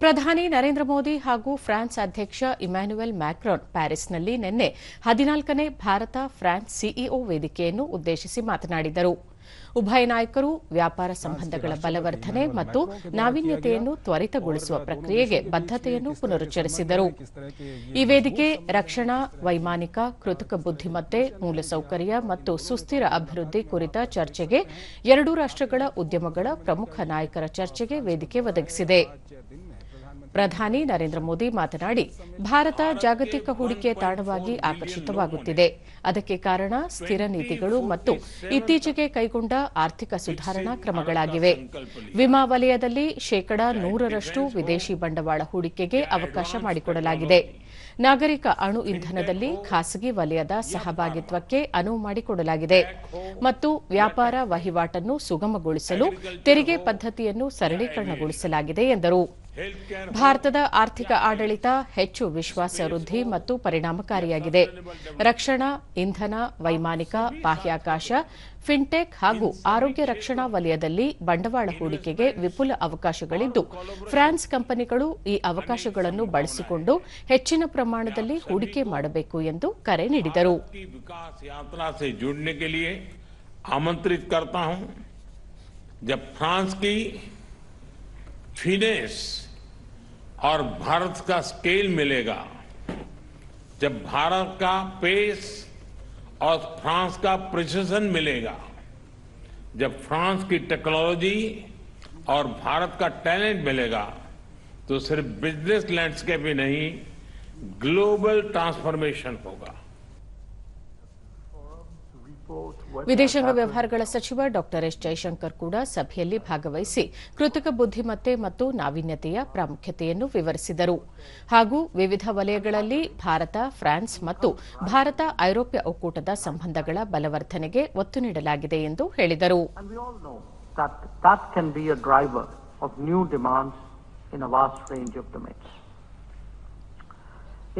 ಪ್ರಧಾನಿ ನರೇಂದ್ರ ಮೋದಿ ಹಾಗೂ ಫ್ರಾನ್ಸ್ ಅಧ್ಯಕ್ಷ ಇಮ್ಯಾನ್ಯುಯಲ್ ಮ್ಯಾಕ್ರಾನ್ ಪ್ಯಾರಿಸ್ನಲ್ಲಿ ನಿನ್ನೆ ಹದಿನಾಲ್ಕನೇ ಭಾರತ ಫ್ರಾನ್ಸ್ ಸಿಇಒ ವೇದಿಕೆಯನ್ನು ಉದ್ದೇಶಿಸಿ ಮಾತನಾಡಿದರು. ಉಭಯ ನಾಯಕರು ವ್ಯಾಪಾರ ಸಂಬಂಧಗಳ ಬಲವರ್ಧನೆ ಮತ್ತು ನಾವೀನ್ಯತೆಯನ್ನು ತ್ವರಿತಗೊಳಿಸುವ ಪ್ರಕ್ರಿಯೆಗೆ ಬದ್ದತೆಯನ್ನು ಪುನರುಚ್ಚರಿಸಿದರು. ಈ ವೇದಿಕೆ ರಕ್ಷಣಾ ವೈಮಾನಿಕ ಕೃತಕ ಬುದ್ದಿಮತ್ತೆ ಮೂಲಸೌಕರ್ಯ ಮತ್ತು ಸುಸ್ಥಿರ ಅಭಿವೃದ್ಧಿ ಕುರಿತ ಚರ್ಚೆಗೆ ಎರಡೂ ರಾಷ್ಟಗಳ ಉದ್ಯಮಗಳ ಪ್ರಮುಖ ನಾಯಕರ ಚರ್ಚೆಗೆ ವೇದಿಕೆ ಒದಗಿಸಿದೆ. ಪ್ರಧಾನಿ ನರೇಂದ್ರ ಮೋದಿ ಮಾತನಾಡಿ, ಭಾರತ ಜಾಗತಿಕ ಹೂಡಿಕೆ ತಾಣವಾಗಿ ಆಕರ್ಷಿತವಾಗುತ್ತಿದೆ. ಅದಕ್ಕೆ ಕಾರಣ ಸ್ಥಿರ ನೀತಿಗಳು ಮತ್ತು ಇತ್ತೀಚೆಗೆ ಕೈಗೊಂಡ ಆರ್ಥಿಕ ಸುಧಾರಣಾ ಕ್ರಮಗಳಾಗಿವೆ. ವಿಮಾ ವಲಯದಲ್ಲಿ ಶೇಕಡಾ ನೂರರಷ್ಟು ವಿದೇಶಿ ಬಂಡವಾಳ ಹೂಡಿಕೆಗೆ ಅವಕಾಶ ಮಾಡಿಕೊಡಲಾಗಿದೆ. ನಾಗರಿಕ ಅಣು ಇಂಧನದಲ್ಲಿ ಖಾಸಗಿ ವಲಯದ ಸಹಭಾಗಿತ್ವಕ್ಕೆ ಅನುವು ಮಾಡಿಕೊಡಲಾಗಿದೆ ಮತ್ತು ವ್ಯಾಪಾರ ವಹಿವಾಟನ್ನು ಸುಗಮಗೊಳಿಸಲು ತೆರಿಗೆ ಪದ್ದತಿಯನ್ನು ಸರಳೀಕರಣಗೊಳಿಸಲಾಗಿದೆ ಎಂದರು. ಭಾರತದ ಆರ್ಥಿಕ ಆಡಳಿತ ಹೆಚ್ಚು ವಿಶ್ವಾಸ ವೃದ್ಧಿ ಮತ್ತು ಪರಿಣಾಮಕಾರಿಯಾಗಿದೆ ರಕ್ಷಣಾ ಇಂಧನ ವೈಮಾನಿಕ ಬಾಹ್ಯಾಕಾಶ ಫಿನ್ಟೆಕ್ ಹಾಗೂ ಆರೋಗ್ಯ ರಕ್ಷಣಾ ವಲಯದಲ್ಲಿ ಬಂಡವಾಳ ಹೂಡಿಕೆಗೆ ವಿಪುಲ ಅವಕಾಶಗಳಿದ್ದು ಫ್ರಾನ್ಸ್ ಕಂಪನಿಗಳು ಈ ಅವಕಾಶಗಳನ್ನು ಬಳಸಿಕೊಂಡು ಹೆಚ್ಚಿನ ಪ್ರಮಾಣದಲ್ಲಿ ಹೂಡಿಕೆ ಮಾಡಬೇಕು ಎಂದು ಕರೆ ನೀಡಿದರು की विकास यात्रा से जुड़ने के लिए आमंत्रित करता हूं जब फ्रांस की फिनेस और भारत का स्केल मिलेगा। जब भारत का पेस और फ्रांस का प्रिसिशन मिलेगा, जब फ्रांस की टेक्नोलॉजी और भारत का टैलेंट मिलेगा तो सिर्फ़ बिज़नेस लैंडस्केप ही नहीं ग्लोबल ट्रांसफॉर्मेशन होगा। ವಿದೇಶಾಂಗ ವ್ಯವಹಾರಗಳ ಸಚಿವ ಡಾ ಎಸ್ ಜೈಶಂಕರ್ ಕೂಡ ಸಭೆಯಲ್ಲಿ ಭಾಗವಹಿಸಿ ಕೃತಕ ಬುದ್ದಿಮತ್ತೆ ಮತ್ತು ನಾವೀನ್ಯತೆಯ ಪ್ರಾಮುಖ್ಯತೆಯನ್ನು ವಿವರಿಸಿದರು. ಹಾಗೂ ವಿವಿಧ ವಲಯಗಳಲ್ಲಿ ಭಾರತ ಫ್ರಾನ್ಸ್ ಮತ್ತು ಭಾರತ ಐರೋಪ್ಯ ಒಕ್ಕೂಟದ ಸಂಬಂಧಗಳ ಬಲವರ್ಧನೆಗೆ ಒತ್ತು ನೀಡಲಾಗಿದೆ ಎಂದು ಹೇಳಿದರು.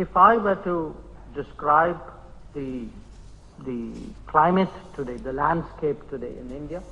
If I were to describe the, the climate today, the landscape today in India,